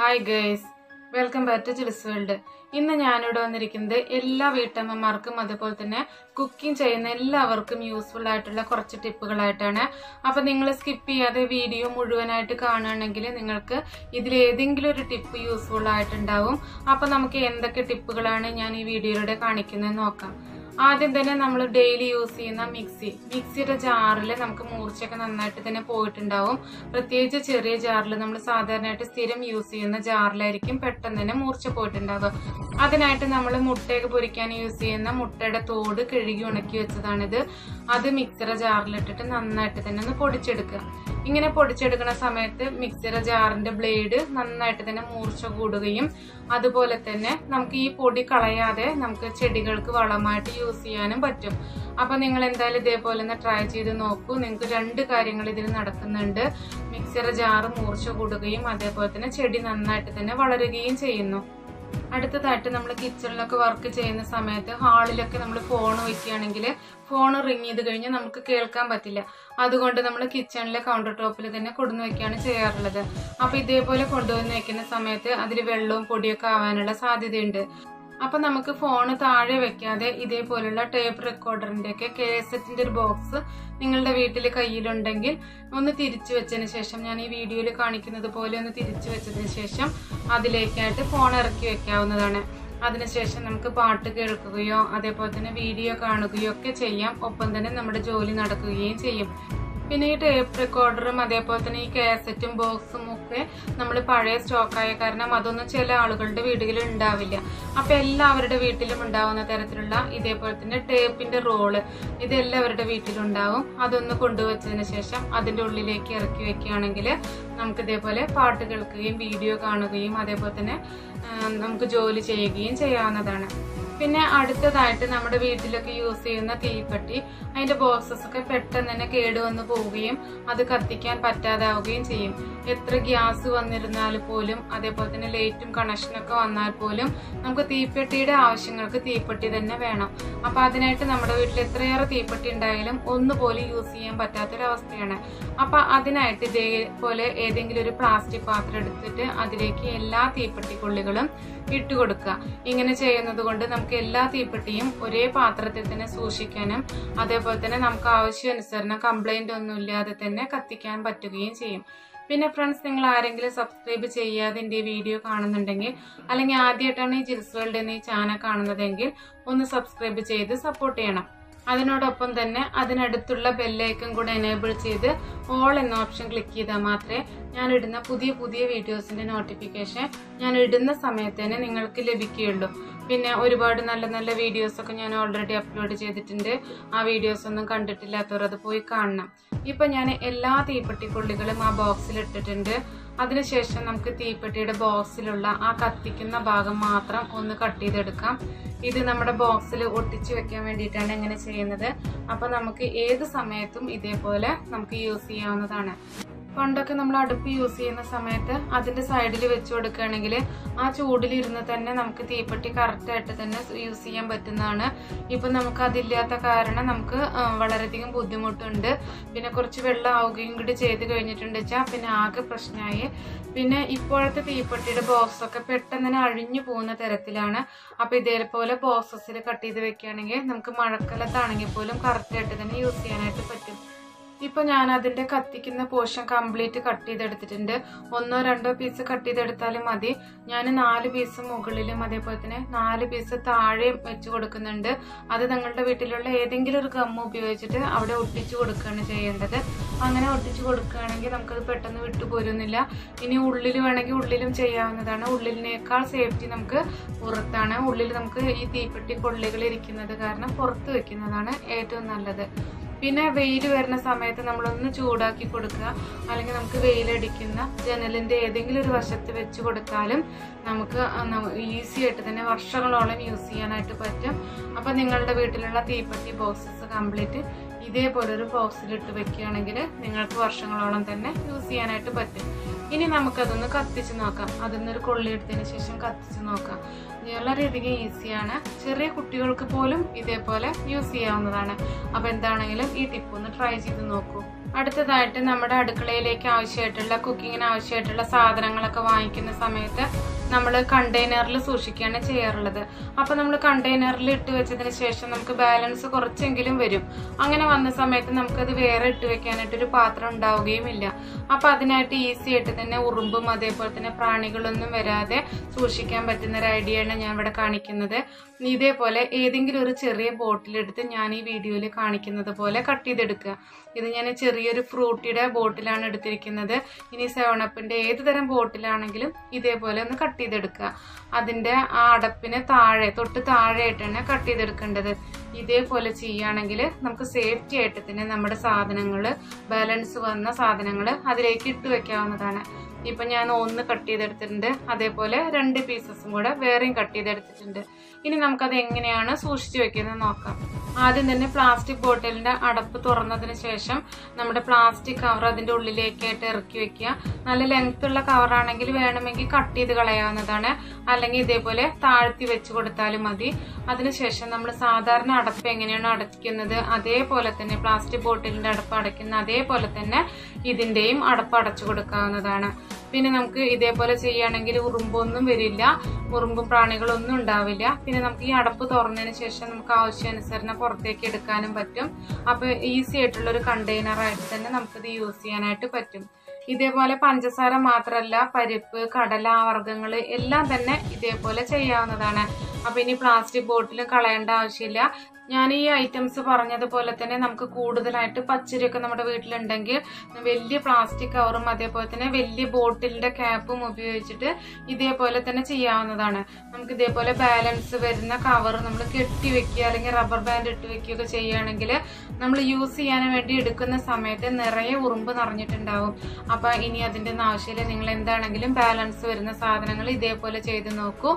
Hi guys welcome back to chills world ഇന്ന് ഞാനിവിടെ വന്നിരിക്കുന്നത് എല്ലാ വീട്ടമ്മമാർക്കും അതുപോലെ തന്നെ കുക്കിംഗ് ചെയ്യുന്ന എല്ലാവർക്കും യൂസ്ഫുൾ ആയിട്ടുള്ള കുറച്ച് ടിപ്പുകളായിട്ടാണ് അപ്പം നിങ്ങൾ സ്കിപ്പ് ചെയ്യാതെ വീഡിയോ മുഴുവനായിട്ട് കാണുകയാണെങ്കിൽ നിങ്ങൾക്ക് ഇതിലേതെങ്കിലും ഒരു ടിപ്പ് യൂസ്ഫുൾ ആയിട്ടുണ്ടാവും. അപ്പം നമുക്ക് എന്തൊക്കെ ടിപ്പുകളാണ് ഞാൻ ഈ വീഡിയോയിലൂടെ കാണിക്കുന്നത് നോക്കാം. ആദ്യം തന്നെ നമ്മൾ ഡെയിലി യൂസ് ചെയ്യുന്ന മിക്സി. മിക്സിയുടെ ജാറിൽ നമുക്ക് മൂർച്ചയൊക്കെ നന്നായിട്ട് തന്നെ പോയിട്ടുണ്ടാവും. പ്രത്യേകിച്ച് ചെറിയ ജാറിൽ നമ്മൾ സാധാരണയായിട്ട് സ്ഥിരം യൂസ് ചെയ്യുന്ന ജാറിലായിരിക്കും പെട്ടെന്ന് തന്നെ മൂർച്ച പോയിട്ടുണ്ടാവുക. അതിനായിട്ട് നമ്മൾ മുട്ടയൊക്കെ പൊരിക്കാൻ യൂസ് ചെയ്യുന്ന മുട്ടയുടെ തോട് കഴുകി ഉണക്കി വെച്ചതാണിത്. അത് മിക്സിയുടെ ജാറിലിട്ടിട്ട് നന്നായിട്ട് തന്നെ ഒന്ന് പൊടിച്ചെടുക്കുക. ഇങ്ങനെ പൊടിച്ചെടുക്കുന്ന സമയത്ത് മിക്സിയുടെ ജാറിന്റെ ബ്ലേഡ് നന്നായിട്ട് തന്നെ മൂർച്ച കൂടുകയും അതുപോലെ തന്നെ നമുക്ക് ഈ പൊടി കളയാതെ നമുക്ക് ചെടികൾക്ക് വളമായിട്ട് യൂസ് ചെയ്യാനും പറ്റും. അപ്പൊ നിങ്ങൾ എന്തായാലും ഇതേപോലെ ഒന്ന് ട്രൈ ചെയ്ത് നോക്കൂ. നിങ്ങൾക്ക് രണ്ട് കാര്യങ്ങൾ ഇതിൽ നടക്കുന്നുണ്ട്. മിക്സിയുടെ ജാറ് മൂർച്ച കൂടുകയും അതേപോലെ തന്നെ ചെടി നന്നായിട്ട് തന്നെ വളരുകയും ചെയ്യുന്നു. അടുത്തതായിട്ട് നമ്മൾ കിച്ചണിലൊക്കെ വർക്ക് ചെയ്യുന്ന സമയത്ത് ഹാളിലൊക്കെ നമ്മൾ ഫോൺ വയ്ക്കുകയാണെങ്കിൽ ഫോൺ റിങ് ചെയ്ത് കഴിഞ്ഞാൽ നമുക്ക് കേൾക്കാൻ പറ്റില്ല. അതുകൊണ്ട് നമ്മൾ കിച്ചണിലെ കൗണ്ടർ ടോപ്പിൽ തന്നെ കൊണ്ടുവന്ന് വയ്ക്കുകയാണ് ചെയ്യാറുള്ളത്. അപ്പോൾ ഇതേപോലെ കൊണ്ടുവന്ന് വയ്ക്കുന്ന സമയത്ത് അതിൽ വെള്ളവും പൊടിയൊക്കെ ആവാനുള്ള സാധ്യതയുണ്ട്. അപ്പൊ നമുക്ക് ഫോണ് താഴെ വെക്കാതെ ഇതേപോലുള്ള ടേപ്പ് റെക്കോർഡറിന്റെ ഒക്കെ കേസറ്റിന്റെ ഒരു ബോക്സ് നിങ്ങളുടെ വീട്ടിൽ കയ്യിലുണ്ടെങ്കിൽ ഒന്ന് തിരിച്ചു വെച്ചതിന് ശേഷം ഞാൻ ഈ വീഡിയോയിൽ കാണിക്കുന്നത് പോലെ ഒന്ന് തിരിച്ചു വെച്ചതിന് ശേഷം അതിലേക്കായിട്ട് ഫോൺ ഇറക്കി വെക്കാവുന്നതാണ്. അതിനുശേഷം നമുക്ക് പാട്ട് കേൾക്കുകയോ അതേപോലെ തന്നെ വീഡിയോ കാണുകയോ ഒക്കെ ചെയ്യാം. ഒപ്പം തന്നെ നമ്മുടെ ജോലി നടക്കുകയും ചെയ്യും. പിന്നെ ഈ ടേപ്പ് റെക്കോർഡറും അതേപോലെ തന്നെ ഈ കാസറ്റും ബോക്സും ഒക്കെ നമ്മൾ പഴയ സ്റ്റോക്കായ കാരണം അതൊന്നും ചില ആളുകളുടെ വീടുകളിൽ ഉണ്ടാവില്ല. അപ്പം എല്ലാവരുടെ വീട്ടിലും ഉണ്ടാവുന്ന തരത്തിലുള്ള ഇതേപോലെ തന്നെ ടേപ്പിന്റെ റോൾ ഇത് എല്ലാവരുടെ വീട്ടിലുണ്ടാവും അതൊന്ന് കൊണ്ടുവച്ചതിന് ശേഷം അതിന്റെ ഉള്ളിലേക്ക് ഇറക്കി വെക്കുകയാണെങ്കിൽ നമുക്ക് ഇതേപോലെ പാട്ട് കേൾക്കുകയും വീഡിയോ കാണുകയും അതേപോലെ തന്നെ നമുക്ക് ജോലി ചെയ്യുകയും ചെയ്യാവുന്നതാണ്. പിന്നെ അടുത്തതായിട്ട് നമ്മുടെ വീട്ടിലൊക്കെ യൂസ് ചെയ്യുന്ന തീപ്പെട്ടി. അതിന്റെ ബോക്സസ് ഒക്കെ പെട്ടെന്ന് തന്നെ കേടുവന്ന് പോവുകയും അത് കത്തിക്കാൻ പറ്റാതാവുകയും ചെയ്യും. എത്ര ഗ്യാസ് വന്നിരുന്നാൽ പോലും അതേപോലെ തന്നെ ലൈറ്റും കണക്ഷനൊക്കെ വന്നാൽ പോലും നമുക്ക് തീപ്പെട്ടിയുടെ ആവശ്യങ്ങൾക്ക് തീപ്പെട്ടി തന്നെ വേണം. അപ്പൊ അതിനായിട്ട് നമ്മുടെ വീട്ടിൽ എത്രയേറെ തീപ്പെട്ടി ഉണ്ടായാലും ഒന്നുപോലും യൂസ് ചെയ്യാൻ പറ്റാത്തൊരവസ്ഥയാണ്. അപ്പൊ അതിനായിട്ട് ഇതേപോലെ ഏതെങ്കിലും ഒരു പ്ലാസ്റ്റിക് പാത്രം എടുത്തിട്ട് അതിലേക്ക് എല്ലാ തീപ്പെട്ടിക്കുള്ളികളും ഇട്ട് കൊടുക്കുക ഇങ്ങനെ ചെയ്യുന്നത് കൊണ്ട് നമുക്ക് എല്ലാ തീപ്പെട്ടിയും ഒരേ പാത്രത്തിൽ തന്നെ സൂക്ഷിക്കാനും അതേപോലെ തന്നെ നമുക്ക് ആവശ്യാനുസരണം കംപ്ലൈന്റ് ഒന്നും ഇല്ലാതെ തന്നെ കത്തിക്കാൻ പറ്റുകയും ചെയ്യും. പിന്നെ ഫ്രണ്ട്സ് നിങ്ങൾ ആരെങ്കിലും സബ്സ്ക്രൈബ് ചെയ്യാതെ എന്റെ ഈ വീഡിയോ കാണുന്നുണ്ടെങ്കിൽ അല്ലെങ്കിൽ ആദ്യമായിട്ടാണ് ഈ ജിൽസ് വേൾഡ് എന്ന ചാനൽ കാണുന്നതെങ്കിൽ ഒന്ന് സബ്സ്ക്രൈബ് ചെയ്ത് സപ്പോർട്ട് ചെയ്യണം. അതിനോടൊപ്പം തന്നെ അതിനടുത്തുള്ള ബെല്ലൈക്കൺ കൂടെ എനേബിൾ ചെയ്ത് ഓൾ എന്ന ഓപ്ഷൻ ക്ലിക്ക് ചെയ്താൽ മാത്രമേ ഞാൻ ഇടുന്ന പുതിയ പുതിയ വീഡിയോസിന്റെ നോട്ടിഫിക്കേഷൻ ഞാൻ ഇടുന്ന സമയത്ത് തന്നെ നിങ്ങൾക്ക് ലഭിക്കുകയുള്ളൂ. പിന്നെ ഒരുപാട് നല്ല നല്ല വീഡിയോസ് ഒക്കെ ഞാൻ ഓൾറെഡി അപ്ലോഡ് ചെയ്തിട്ടുണ്ട്. ആ വീഡിയോസ് ഒന്നും കണ്ടിട്ടില്ലാത്തവർ അത് പോയി കാണണം. ഇപ്പൊ ഞാൻ എല്ലാ തീപ്പെട്ടിക്കൊള്ളികളും ആ ബോക്സിൽ ഇട്ടിട്ടുണ്ട്. അതിനുശേഷം നമുക്ക് തീപ്പെട്ടിയുടെ ബോക്സിലുള്ള ആ കത്തിക്കുന്ന ഭാഗം മാത്രം ഒന്ന് കട്ട് ചെയ്തെടുക്കാം. ഇത് നമ്മുടെ ബോക്സിൽ ഒട്ടിച്ചു വെക്കാൻ വേണ്ടിയിട്ടാണ് ഇങ്ങനെ ചെയ്യുന്നത്. അപ്പൊ നമുക്ക് ഏത് സമയത്തും ഇതേപോലെ നമുക്ക് യൂസ് ചെയ്യാവുന്നതാണ്. പണ്ടൊക്കെ നമ്മൾ അടുപ്പ് യൂസ് ചെയ്യുന്ന സമയത്ത് അതിന്റെ സൈഡിൽ വെച്ച് കൊടുക്കുകയാണെങ്കിൽ ആ ചൂടിലിരുന്ന് തന്നെ നമുക്ക് തീപ്പെട്ടി കറക്റ്റായിട്ട് തന്നെ യൂസ് ചെയ്യാൻ പറ്റുന്നതാണ്. ഇപ്പം നമുക്ക് അതില്ലാത്ത കാരണം നമുക്ക് വളരെയധികം ബുദ്ധിമുട്ടുണ്ട്. പിന്നെ കുറച്ച് വെള്ളം ആവുകയും കൂടി ചെയ്ത് കഴിഞ്ഞിട്ടുണ്ട് വെച്ചാൽ പിന്നെ ആകെ പ്രശ്നമായി. പിന്നെ ഇപ്പോഴത്തെ തീപ്പെട്ടിയുടെ ബോക്സൊക്കെ പെട്ടെന്ന് തന്നെ അഴിഞ്ഞു പോകുന്ന തരത്തിലാണ്. അപ്പം ഇതേപോലെ ബോക്സസിൽ കട്ട് ചെയ്ത് വെക്കുകയാണെങ്കിൽ നമുക്ക് മഴക്കാലത്താണെങ്കിൽ പോലും കറക്റ്റായിട്ട് തന്നെ യൂസ് ചെയ്യാനായിട്ട് പറ്റും. ഇപ്പൊ ഞാൻ അതിന്റെ കത്തിക്കുന്ന പോർഷൻ കംപ്ലീറ്റ് കട്ട് ചെയ്തെടുത്തിട്ടുണ്ട്. ഒന്നോ രണ്ടോ പീസ് കട്ട് ചെയ്തെടുത്താലും മതി. ഞാൻ നാല് പീസ് മുകളിലും അതേപോലെ തന്നെ നാല് പീസ് താഴെയും വെച്ച് കൊടുക്കുന്നുണ്ട്. അത് നിങ്ങളുടെ വീട്ടിലുള്ള ഏതെങ്കിലും ഒരു ഗമ്മ ഉപയോഗിച്ചിട്ട് അവിടെ ഒട്ടിച്ചു കൊടുക്കുകയാണ് ചെയ്യേണ്ടത്. അങ്ങനെ ഒട്ടിച്ചു കൊടുക്കുകയാണെങ്കിൽ നമുക്കത് പെട്ടെന്ന് വിട്ടുപോരുന്നില്ല ഇനി ഉള്ളിൽ വേണമെങ്കിൽ ഉള്ളിലും ചെയ്യാവുന്നതാണ്. ഉള്ളിലിനേക്കാൾ സേഫ്റ്റി നമുക്ക് പുറത്താണ്. ഉള്ളിൽ നമുക്ക് ഈ തീപ്പെട്ടി കൊള്ളികൾ ഇരിക്കുന്നത് കാരണം പുറത്ത് വെക്കുന്നതാണ് ഏറ്റവും നല്ലത്. പിന്നെ വെയിൽ വരുന്ന സമയത്ത് നമ്മളൊന്ന് ചൂടാക്കി കൊടുക്കുക. അല്ലെങ്കിൽ നമുക്ക് വെയിലടിക്കുന്ന ജനലിന്റെ ഏതെങ്കിലും ഒരു വശത്ത് വെച്ച് കൊടുത്താലും നമുക്ക് ഈസി ആയിട്ട് തന്നെ വർഷങ്ങളോളം യൂസ് ചെയ്യാനായിട്ട് പറ്റും. അപ്പോൾ നിങ്ങളുടെ വീട്ടിലുള്ള തീപ്പത്തി ബോക്സസ് കംപ്ലീറ്റ് ഇതേപോലെ ഒരു ബോക്സിലിട്ട് വെക്കുകയാണെങ്കിൽ നിങ്ങൾക്ക് വർഷങ്ങളോളം തന്നെ യൂസ് ചെയ്യാനായിട്ട് പറ്റും. ഇനി നമുക്കതൊന്ന് കത്തിച്ച് നോക്കാം. അതിന്നൊരു കൊള്ളി എടുത്തതിന് ശേഷം കത്തിച്ച് നോക്കാം. വളരെയധികം ഈസിയാണ്. ചെറിയ കുട്ടികൾക്ക് പോലും ഇതേപോലെ യൂസ് ചെയ്യാവുന്നതാണ്. അപ്പൊ എന്താണെങ്കിലും ഈ ടിപ്പ് ഒന്ന് ട്രൈ ചെയ്ത് നോക്കൂ. അടുത്തതായിട്ട് നമ്മുടെ അടുക്കളയിലേക്ക് ആവശ്യമായിട്ടുള്ള കുക്കിങ്ങിന് ആവശ്യമായിട്ടുള്ള സാധനങ്ങളൊക്കെ വാങ്ങിക്കുന്ന സമയത്ത് നമ്മൾ കണ്ടെയ്നറിൽ സൂക്ഷിക്കുകയാണ് ചെയ്യാറുള്ളത്. അപ്പോൾ നമ്മൾ കണ്ടെയ്നറിൽ ഇട്ട് വെച്ചതിന് ശേഷം നമുക്ക് ബാലൻസ് കുറച്ചെങ്കിലും വരും. അങ്ങനെ വന്ന സമയത്ത് നമുക്കത് വേറെ ഇട്ട് വെക്കാനായിട്ടൊരു പാത്രം ഉണ്ടാവുകയും ഇല്ല. അപ്പോൾ അതിനായിട്ട് ഈസി ആയിട്ട് തന്നെ ഉറുമ്പും അതേപോലെ തന്നെ പ്രാണികളൊന്നും വരാതെ സൂക്ഷിക്കാൻ പറ്റുന്ന ഒരു ഐഡിയയാണ് ഞാൻ ഇവിടെ കാണിക്കുന്നത്. ഇതേപോലെ ഏതെങ്കിലും ഒരു ചെറിയ ബോട്ടിലെടുത്ത് ഞാൻ ഈ വീഡിയോയിൽ കാണിക്കുന്നത് പോലെ കട്ട് ചെയ്തെടുക്കുക. ഇത് ഞാൻ ചെറിയൊരു ഫ്രൂട്ടിയുടെ ബോട്ടിലാണ് എടുത്തിരിക്കുന്നത്. ഇനി സെവണപ്പിന്റെ ഏത് തരം ബോട്ടിലാണെങ്കിലും ഇതേപോലെ ഒന്ന് കട്ട് ചെയ്തെടുക്കുക. അതിന്റെ ആ അടപ്പിന് താഴെ തൊട്ട് താഴെയായിട്ടാണ് കട്ട് ചെയ്തെടുക്കേണ്ടത്. ഇതേപോലെ ചെയ്യുകയാണെങ്കിൽ നമുക്ക് സേഫ്റ്റി ആയിട്ട് തന്നെ നമ്മുടെ സാധനങ്ങൾ ബാലൻസ് വന്ന സാധനങ്ങൾ അതിലേക്ക് ഇട്ട് വെക്കാവുന്നതാണ്. ഇപ്പം ഞാൻ ഒന്ന് കട്ട് ചെയ്തെടുത്തിട്ടുണ്ട്. അതേപോലെ രണ്ട് പീസസും കൂടെ വേറെയും കട്ട് ചെയ്തെടുത്തിട്ടുണ്ട്. ഇനി നമുക്കത് എങ്ങനെയാണ് സൂക്ഷിച്ചു വെക്കുന്നത് നോക്കാം. ആദ്യം തന്നെ പ്ലാസ്റ്റിക് ബോട്ടിലിന്റെ അടപ്പ് തുറന്നതിന് ശേഷം നമ്മുടെ പ്ലാസ്റ്റിക് കവർ അതിന്റെ ഉള്ളിലേക്കായിട്ട് ഇറക്കി വെക്കുക. നല്ല ലെങ്ത് ഉള്ള കവറാണെങ്കിൽ വേണമെങ്കിൽ കട്ട് ചെയ്ത് കളയാവുന്നതാണ്. അല്ലെങ്കിൽ ഇതേപോലെ താഴ്ത്തി വെച്ച് കൊടുത്താലും മതി. അതിനുശേഷം നമ്മൾ സാധാരണ അടപ്പ് എങ്ങനെയാണ് അടയ്ക്കുന്നത്? അതേപോലെ തന്നെ പ്ലാസ്റ്റിക് ബോട്ടിലിന്റെ അടപ്പ് അടയ്ക്കുന്ന അതേപോലെ തന്നെ ഇതിന്റെയും അടപ്പ് അടച്ചു കൊടുക്കാവുന്നതാണ്. പിന്നെ നമുക്ക് ഇതേപോലെ ചെയ്യുകയാണെങ്കിൽ ഉറുമ്പൊന്നും വരില്ല. ഉറുമ്പും പ്രാണികളൊന്നും ഉണ്ടാവില്ല. പിന്നെ നമുക്ക് ഈ അടപ്പ് തുറന്നതിന് ശേഷം നമുക്ക് ആവശ്യാനുസരണം പുറത്തേക്ക് എടുക്കാനും പറ്റും. അപ്പോൾ ഈസി ആയിട്ടുള്ള ഒരു കണ്ടെയ്നർ ആയിട്ട് തന്നെ നമുക്കിത് യൂസ് ചെയ്യാനായിട്ട് പറ്റും. ഇതേപോലെ പഞ്ചസാര മാത്രമല്ല പരിപ്പ് കടല വർഗങ്ങൾ എല്ലാം തന്നെ ഇതേപോലെ ചെയ്യാവുന്നതാണ്. അപ്പൊ ഇനി പ്ലാസ്റ്റിക് ബോട്ടിലും കളയേണ്ട ആവശ്യമില്ല. ഞാൻ ഈ ഐറ്റംസ് പറഞ്ഞതുപോലെ തന്നെ നമുക്ക് കൂടുതലായിട്ട് പച്ചരിയൊക്കെ നമ്മുടെ വീട്ടിലുണ്ടെങ്കിൽ വലിയ പ്ലാസ്റ്റിക് കവറും അതേപോലെ തന്നെ വലിയ ബോട്ടിലിന്റെ ക്യാപ്പും ഉപയോഗിച്ചിട്ട് ഇതേപോലെ തന്നെ ചെയ്യാവുന്നതാണ്. നമുക്ക് ഇതേപോലെ ബാലൻസ് വരുന്ന കവർ നമ്മൾ കെട്ടി വെക്കുക അല്ലെങ്കിൽ റബ്ബർ ബാൻഡ് ഇട്ട് വെക്കുകയൊക്കെ ചെയ്യുകയാണെങ്കിൽ നമ്മൾ യൂസ് ചെയ്യാൻ വേണ്ടി എടുക്കുന്ന സമയത്ത് നിറയെ ഉറുമ്പ് നിറഞ്ഞിട്ടുണ്ടാവും. അപ്പം ഇനി അതിന്റെ ആവശ്യമില്ല. നിങ്ങൾ എന്താണെങ്കിലും ബാലൻസ് വരുന്ന സാധനങ്ങൾ ഇതേപോലെ ചെയ്ത് നോക്കൂ.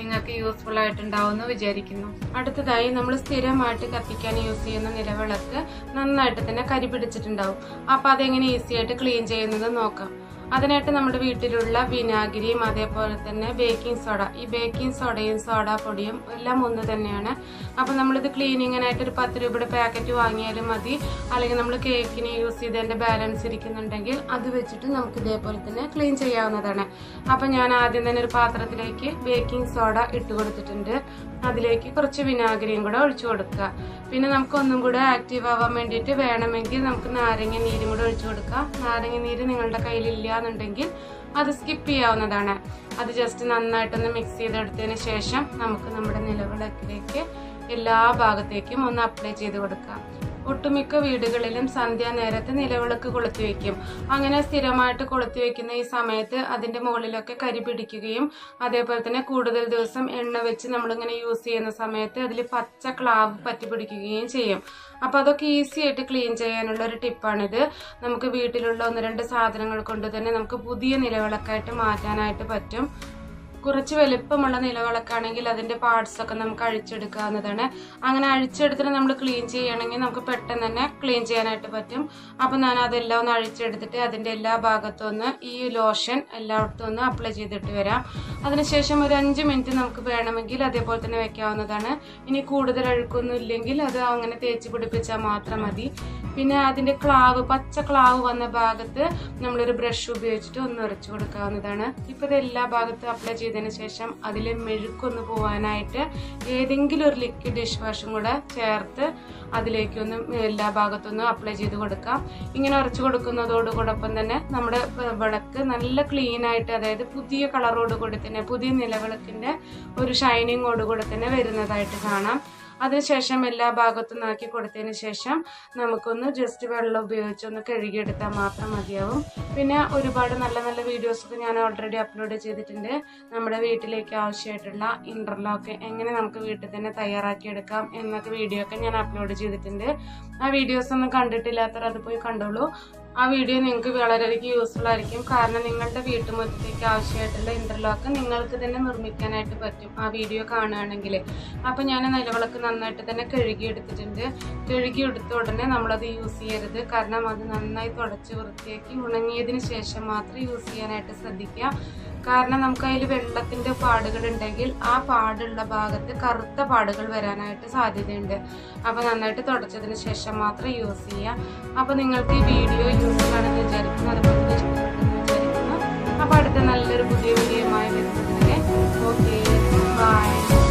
നിങ്ങൾക്ക് യൂസ്ഫുൾ ആയിട്ടുണ്ടാവും എന്ന് വിചാരിക്കുന്നു. അടുത്തതായി നമ്മൾ സ്ഥിരമായിട്ട് കത്തിക്കാൻ യൂസ് ചെയ്യുന്ന നിലവിളക്ക് നന്നായിട്ട് തന്നെ കരി പിടിച്ചിട്ടുണ്ടാവും. അപ്പോൾ അതെങ്ങനെ ഈസി ആയിട്ട് ക്ലീൻ ചെയ്യുന്നത് നോക്കാം. അതിനായിട്ട് നമ്മുടെ വീട്ടിലുള്ള വിനാഗിരിയും അതേപോലെ തന്നെ ബേക്കിംഗ് സോഡ ഈ ബേക്കിംഗ് സോഡയും സോഡ പൊടിയും എല്ലാം ഒന്ന് തന്നെയാണ്. അപ്പം നമ്മളിത് ക്ലീനിങ്ങിനായിട്ട് ഒരു പത്ത് രൂപയുടെ പാക്കറ്റ് വാങ്ങിയാലും മതി. അല്ലെങ്കിൽ നമ്മൾ കേക്കിന് യൂസ് ചെയ്തതിന്റെ ബാലൻസ് ഇരിക്കുന്നുണ്ടെങ്കിൽ അത് വെച്ചിട്ട് നമുക്ക് ഇതേപോലെ തന്നെ ക്ലീൻ ചെയ്യാവുന്നതാണ്. അപ്പം ഞാൻ ആദ്യം തന്നെ ഒരു പാത്രത്തിലേക്ക് ബേക്കിംഗ് സോഡ ഇട്ട് കൊടുത്തിട്ടുണ്ട്. അതിലേക്ക് കുറച്ച് വിനാഗിരിയും കൂടെ ഒഴിച്ചു കൊടുക്കുക. പിന്നെ നമുക്ക് ഒന്നും കൂടെ ആക്റ്റീവ് ആവാൻ വേണ്ടിയിട്ട് വേണമെങ്കിൽ നമുക്ക് നാരങ്ങ നീരും കൂടെ ഒഴിച്ചു കൊടുക്കാം. നാരങ്ങ നീര് നിങ്ങളുടെ കയ്യിലില്ല എന്നുണ്ടെങ്കിൽ അത് സ്കിപ്പ് ചെയ്യാവുന്നതാണ്. അത് ജസ്റ്റ് നന്നായിട്ടൊന്ന് മിക്സ് ചെയ്തെടുത്തതിന് ശേഷം നമുക്ക് നമ്മുടെ നിലവിളക്കിലേക്ക് എല്ലാ ഭാഗത്തേക്കും ഒന്ന് അപ്ലൈ ചെയ്ത് കൊടുക്കാം. ഒട്ടുമിക്ക വീടുകളിലും സന്ധ്യാനേരത്ത് നിലവിളക്ക് കൊളുത്തി വെക്കും. അങ്ങനെ സ്ഥിരമായിട്ട് കൊളുത്തി വെക്കുന്ന ഈ സമയത്ത് അതിന്റെ മുകളിലൊക്കെ കരി പിടിക്കുകയും അതേപോലെ തന്നെ കൂടുതൽ ദിവസം എണ്ണ വെച്ച് നമ്മളിങ്ങനെ യൂസ് ചെയ്യുന്ന സമയത്ത് അതിൽ പച്ച ക്ലാവ് പറ്റി പിടിക്കുകയും ചെയ്യും. അപ്പോൾ അതൊക്കെ ഈസി ആയിട്ട് ക്ലീൻ ചെയ്യാനുള്ള ഒരു ടിപ്പാണിത്. നമുക്ക് വീട്ടിലുള്ള ഒന്ന് രണ്ട് സാധനങ്ങൾ കൊണ്ട് തന്നെ നമുക്ക് പുതിയ നിലവിളക്കായിട്ട് മാറ്റാനായിട്ട് പറ്റും. കുറച്ച് വലുപ്പമുള്ള നിലകളൊക്കെ ആണെങ്കിൽ അതിന്റെ പാർട്സൊക്കെ നമുക്ക് അഴിച്ചെടുക്കാവുന്നതാണ് അങ്ങനെ അഴിച്ചെടുത്തിട്ട് നമ്മൾ ക്ലീൻ ചെയ്യണമെങ്കിൽ നമുക്ക് പെട്ടെന്ന് തന്നെ ക്ലീൻ ചെയ്യാനായിട്ട് പറ്റും. അപ്പോൾ ഞാൻ അതെല്ലാം ഒന്ന് അഴിച്ചെടുത്തിട്ട് അതിന്റെ എല്ലാ ഭാഗത്തും ഒന്ന് ഈ ലോഷൻ എല്ലായിടത്തും ഒന്ന് അപ്ലൈ ചെയ്തിട്ട് വരാം. അതിനുശേഷം ഒരു അഞ്ച് മിനിറ്റ് നമുക്ക് വേണമെങ്കിൽ അതേപോലെ തന്നെ വെക്കാവുന്നതാണ്. ഇനി കൂടുതൽ അഴുക്കൊന്നും ഇല്ലെങ്കിൽ അത് അങ്ങനെ തേച്ച് പിടിപ്പിച്ചാൽ മാത്രം മതി. പിന്നെ അതിന്റെ ക്ലാവ് പച്ച ക്ലാവ് വന്ന ഭാഗത്ത് നമ്മളൊരു ബ്രഷ് ഉപയോഗിച്ചിട്ട് ഒന്ന് ഉരച്ചു കൊടുക്കാവുന്നതാണ്. ഇപ്പോൾ ഇത് എല്ലാ ഭാഗത്തും അപ്ലൈ ചെയ്തതിന് ശേഷം അതിലെ മെഴുക്കൊന്ന് പോവാനായിട്ട് ഏതെങ്കിലും ഒരു ലിക്വിഡ് ഡിഷ് വാഷും കൂടെ ചേർത്ത് അതിലേക്കൊന്ന് എല്ലാ ഭാഗത്തൊന്നും അപ്ലൈ ചെയ്ത് കൊടുക്കാം. ഇങ്ങനെ ഉറച്ചു കൊടുക്കുന്നതോടുകൂടൊപ്പം തന്നെ നമ്മുടെ വിളക്ക് നല്ല ക്ലീൻ ആയിട്ട് അതായത് പുതിയ കളറോട് കൂടി തന്നെ പുതിയ നിലവിളക്കിന്റെ ഒരു ഷൈനിങ്ങോട് കൂടി തന്നെ വരുന്നതായിട്ട് കാണാം. അതിനുശേഷം എല്ലാ ഭാഗത്തും ആക്കി കൊടുത്തതിന് ശേഷം നമുക്കൊന്ന് ജസ്റ്റ് വെള്ളം ഉപയോഗിച്ച് ഒന്ന് കഴുകിയെടുത്താൽ മാത്രം മതിയാവും. പിന്നെ ഒരുപാട് നല്ല നല്ല വീഡിയോസൊക്കെ ഞാൻ ഓൾറെഡി അപ്ലോഡ് ചെയ്തിട്ടുണ്ട്. നമ്മുടെ വീട്ടിലേക്ക് ആവശ്യമായിട്ടുള്ള ഇന്റർലോക്ക് എങ്ങനെ നമുക്ക് വീട്ടിൽ തന്നെ തയ്യാറാക്കിയെടുക്കാം എന്നൊക്കെ വീഡിയോ ഒക്കെ ഞാൻ അപ്ലോഡ് ചെയ്തിട്ടുണ്ട്. ആ വീഡിയോസ് ഒന്നും കണ്ടിട്ടില്ലാത്തവർ അത് പോയി കണ്ടോളൂ. ആ വീഡിയോ നിങ്ങൾക്ക് വളരെയധികം യൂസ്ഫുൾ ആയിരിക്കും. കാരണം നിങ്ങളുടെ വീട്ടുമുറ്റത്തേക്ക് ആവശ്യമായിട്ടുള്ള ഇന്റർലോക്ക് നിങ്ങൾക്ക് തന്നെ നിർമ്മിക്കാനായിട്ട് പറ്റും ആ വീഡിയോ കാണുകയാണെങ്കിൽ. അപ്പം ഞാൻ നിലവിളക്ക് നന്നായിട്ട് തന്നെ കഴുകിയെടുത്തിട്ടുണ്ട് കഴുകിയെടുത്ത ഉടനെ നമ്മളത് യൂസ് ചെയ്യരുത്. കാരണം അത് നന്നായി തുടച്ച് വൃത്തിയാക്കി ഉണങ്ങിയതിന് ശേഷം മാത്രം യൂസ് ചെയ്യാനായിട്ട് ശ്രദ്ധിക്കുക. കാരണം നമുക്ക് അതിൽ വെള്ളത്തിന്റെ പാടുകൾ ഉണ്ടെങ്കിൽ ആ പാടുള്ള ഭാഗത്ത് കറുത്ത പാടുകൾ വരാനായിട്ട് സാധ്യതയുണ്ട്. അപ്പോൾ നന്നായിട്ട് തുടച്ചതിന് ശേഷം മാത്രം യൂസ് ചെയ്യുക അപ്പോൾ നിങ്ങൾക്ക് ഈ വീഡിയോ യൂസ് ആണെന്ന് വിചാരിക്കുന്നു. അതുപോലെ തന്നെ ഇഷ്ടപ്പെട്ടെന്ന് വിചാരിക്കുന്നു. അപ്പോൾ അടുത്ത നല്ലൊരു പുതിയ വീഡിയോയുമായി വരുന്നതിന് ഓക്കെ ബൈ